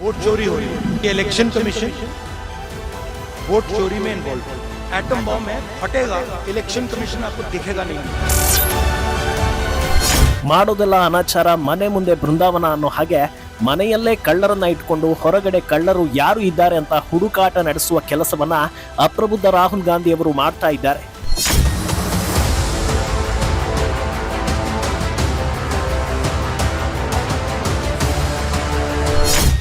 Vote चोरी हो रही है ये इलेक्शन कमीशन वोट चोरी में इन्वॉल्व है एटम बॉम्ब है फटेगा इलेक्शन कमीशन आपको दिखेगा नहीं ಮಾಡೋದೆಲ್ಲ ಅನಾಚಾರ ಮನೆ ಮುಂದೆ ಬೃಂದಾವನ ಅನ್ನೋ ಹಾಗೆ ಮನೆಯಲ್ಲೇ ಕಳ್ಳರನ್ನ ಇಟ್ಕೊಂಡು ಹೊರಗಡೆ ಕಳ್ಳರು ಯಾರು ಇದ್ದಾರೆ ಅಂತ ಹುಡುಕಾಟ ನಡೆಸುವ ಕೆಲಸವನ್ನ ಅಪ್ರಬುದ್ಧ ರಾಹುಲ್ ಗಾಂಧಿ ಅವರು ಮಾಡ್ತಾ ಇದ್ದಾರೆ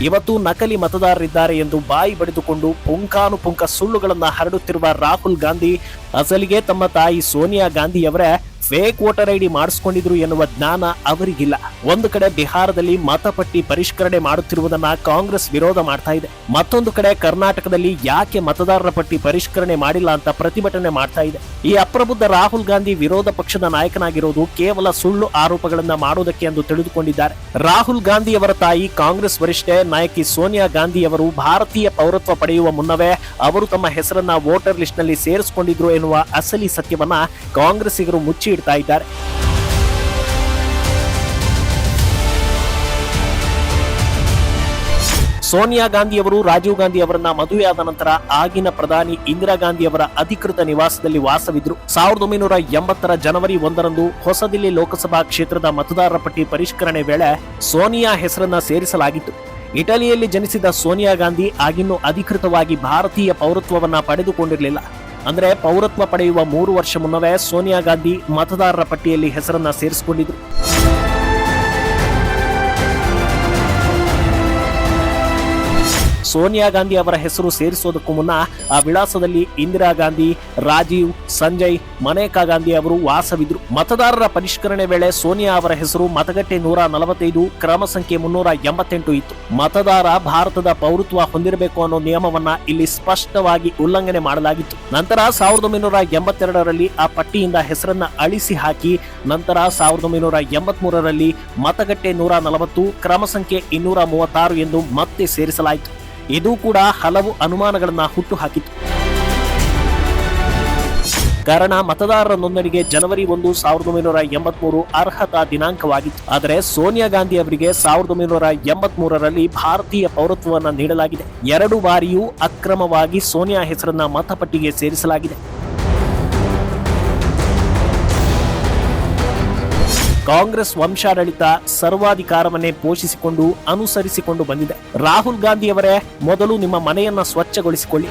ಇವತ್ತು ನಕಲಿ ಮತದಾರರಿದ್ದಾರೆ ಎಂದು ಬಾಯಿ ಬಡಿದುಕೊಂಡು ಪುಂಕಾನುಪುಂಕ ಸುಳ್ಳುಗಳನ್ನು ಹರಡುತ್ತಿರುವ ರಾಹುಲ್ ಗಾಂಧಿ, ಅಸಲಿಗೆ ತಮ್ಮ ತಾಯಿ ಸೋನಿಯಾ ಗಾಂಧಿಯವರೇ ಫೇಕ್ ವೋಟರ್ ಐಡಿ ಮಾಡಿಸ್ಕೊಂಡಿದ್ರು ಎನ್ನುವ ಜ್ಞಾನ ಅವರಿಗಿಲ್ಲ. ಒಂದು ಕಡೆ ಬಿಹಾರದಲ್ಲಿ ಮತಪಟ್ಟಿ ಪರಿಷ್ಕರಣೆ ಮಾಡುತ್ತಿರುವುದನ್ನ ಕಾಂಗ್ರೆಸ್ ವಿರೋಧ ಮಾಡ್ತಾ ಇದೆ. ಮತ್ತೊಂದು ಕಡೆ ಕರ್ನಾಟಕದಲ್ಲಿ ಯಾಕೆ ಮತದಾರರ ಪಟ್ಟಿ ಪರಿಷ್ಕರಣೆ ಮಾಡಿಲ್ಲ ಅಂತ ಪ್ರತಿಭಟನೆ ಮಾಡ್ತಾ ಇದೆ. ಈ ಅಪ್ರಬುದ್ಧ ರಾಹುಲ್ ಗಾಂಧಿ ವಿರೋಧ ಪಕ್ಷದ ನಾಯಕನಾಗಿರೋದು ಕೇವಲ ಸುಳ್ಳು ಆರೋಪಗಳನ್ನ ಮಾಡುವುದಕ್ಕೆ ಎಂದು ತಿಳಿದುಕೊಂಡಿದ್ದಾರೆ. ರಾಹುಲ್ ಗಾಂಧಿಯವರ ತಾಯಿ ಕಾಂಗ್ರೆಸ್ ವರಿಷ್ಠೆ ನಾಯಕಿ ಸೋನಿಯಾ ಗಾಂಧಿಯವರು ಭಾರತೀಯ ಪೌರತ್ವ ಪಡೆಯುವ ಮುನ್ನವೇ ಅವರು ತಮ್ಮ ಹೆಸರನ್ನ ವೋಟರ್ ಲಿಸ್ಟ್ನಲ್ಲಿ ಸೇರಿಸಿಕೊಂಡಿದ್ರು ಎನ್ನುವ ಅಸಲಿ ಸತ್ಯವನ್ನ ಕಾಂಗ್ರೆಸ್ಸಿಗರು ಮುಚ್ಚಿ ಇಡ್ತಾ ಇದ್ದಾರೆ. ಸೋನಿಯಾ ಗಾಂಧಿಯವರು ರಾಜೀವ್ ಗಾಂಧಿ ಅವರನ್ನ ಮದುವೆಯಾದ ನಂತರ ಆಗಿನ ಪ್ರಧಾನಿ ಇಂದಿರಾ ಗಾಂಧಿ ಅವರ ಅಧಿಕೃತ ನಿವಾಸದಲ್ಲಿ ವಾಸವಿದ್ರು. ಸಾವಿರದ ಒಂಬೈನೂರ ಎಂಬತ್ತರ ಜನವರಿ ಒಂದರಂದು ಹೊಸದಿಲ್ಲಿ ಲೋಕಸಭಾ ಕ್ಷೇತ್ರದ ಮತದಾರರ ಪಟ್ಟಿ ಪರಿಷ್ಕರಣೆ ವೇಳೆ ಸೋನಿಯಾ ಹೆಸರನ್ನ ಸೇರಿಸಲಾಗಿತ್ತು. ಇಟಲಿಯಲ್ಲಿ ಜನಿಸಿದ ಸೋನಿಯಾ ಗಾಂಧಿ ಆಗಿನ್ನೂ ಅಧಿಕೃತವಾಗಿ ಭಾರತೀಯ ಪೌರತ್ವವನ್ನ ಪಡೆದುಕೊಂಡಿರಲಿಲ್ಲ. ಅಂದ್ರೆ ಪೌರತ್ವ ಪಡೆಯುವ ಮೂರು ವರ್ಷ ಮುನ್ನವೇ ಸೋನಿಯಾ ಗಾಂಧಿ ಮತದಾರರ ಪಟ್ಟಿಯಲ್ಲಿ ಹೆಸರನ್ನ ಸೇರಿಸಿಕೊಂಡಿದ್ರು. ಸೋನಿಯಾ ಗಾಂಧಿ ಅವರ ಹೆಸರು ಸೇರಿಸೋದಕ್ಕೂ ಮುನ್ನ ಆ ವಿಳಾಸದಲ್ಲಿ ಇಂದಿರಾ ಗಾಂಧಿ, ರಾಜೀವ್, ಸಂಜಯ್, ಮನೇಕಾ ಗಾಂಧಿ ಅವರು ವಾಸವಿದ್ರು. ಮತದಾರರ ಪರಿಷ್ಕರಣೆ ವೇಳೆ ಸೋನಿಯಾ ಅವರ ಹೆಸರು ಮತಗಟ್ಟೆ ನೂರ ನಲವತ್ತೈದು, ಕ್ರಮ ಸಂಖ್ಯೆ ಮುನ್ನೂರ ಎಂಬತ್ತೆಂಟು ಇತ್ತು. ಮತದಾರ ಭಾರತದ ಪೌರತ್ವ ಹೊಂದಿರಬೇಕು ಅನ್ನೋ ನಿಯಮವನ್ನ ಇಲ್ಲಿ ಸ್ಪಷ್ಟವಾಗಿ ಉಲ್ಲಂಘನೆ ಮಾಡಲಾಗಿತ್ತು. ನಂತರ ಸಾವಿರದ ಒಂಬೈನೂರ ಎಂಬತ್ತೆರಡರಲ್ಲಿ ಆ ಪಟ್ಟಿಯಿಂದ ಹೆಸರನ್ನ ಅಳಿಸಿ ಹಾಕಿ, ನಂತರ ಸಾವಿರದ ಒಂಬೈನೂರ ಎಂಬತ್ಮೂರರಲ್ಲಿ ಮತಗಟ್ಟೆ ನೂರ ನಲವತ್ತು, ಕ್ರಮ ಸಂಖ್ಯೆ ಇನ್ನೂರ ಮೂವತ್ತಾರು ಎಂದು ಮತ್ತೆ ಸೇರಿಸಲಾಯಿತು. ಇದು ಕೂಡ ಹಲವು ಅನುಮಾನಗಳನ್ನ ಹುಟ್ಟು ಹಾಕಿತು ಕಾರಣ ಮತದಾರರ ನೋಂದಣಿಗೆ ಜನವರಿ ಒಂದು ಸಾವಿರದ ಒಂಬೈನೂರ ಎಂಬತ್ಮೂರು ಅರ್ಹತಾ ದಿನಾಂಕವಾಗಿತ್ತು. ಆದರೆ ಸೋನಿಯಾ ಗಾಂಧಿ ಅವರಿಗೆ ಸಾವಿರದ ಒಂಬೈನೂರ ಎಂಬತ್ ಮೂರರಲ್ಲಿ ಭಾರತೀಯ ಪೌರತ್ವವನ್ನು ನೀಡಲಾಗಿದೆ. ಎರಡು ಬಾರಿಯೂ ಅಕ್ರಮವಾಗಿ ಸೋನಿಯಾ ಹೆಸರನ್ನ ಮತಪಟ್ಟಿಗೆ ಸೇರಿಸಲಾಗಿದೆ. ಕಾಂಗ್ರೆಸ್ ವಂಶಾಡಳಿತ ಸರ್ವಾಧಿಕಾರವನ್ನೇ ಪೋಷಿಸಿಕೊಂಡು ಅನುಸರಿಸಿಕೊಂಡು ಬಂದಿದೆ. ರಾಹುಲ್ ಗಾಂಧಿಯವರೇ ಮೊದಲು ನಿಮ್ಮ ಮನೆಯನ್ನ ಸ್ವಚ್ಛಗೊಳಿಸಿಕೊಳ್ಳಿ.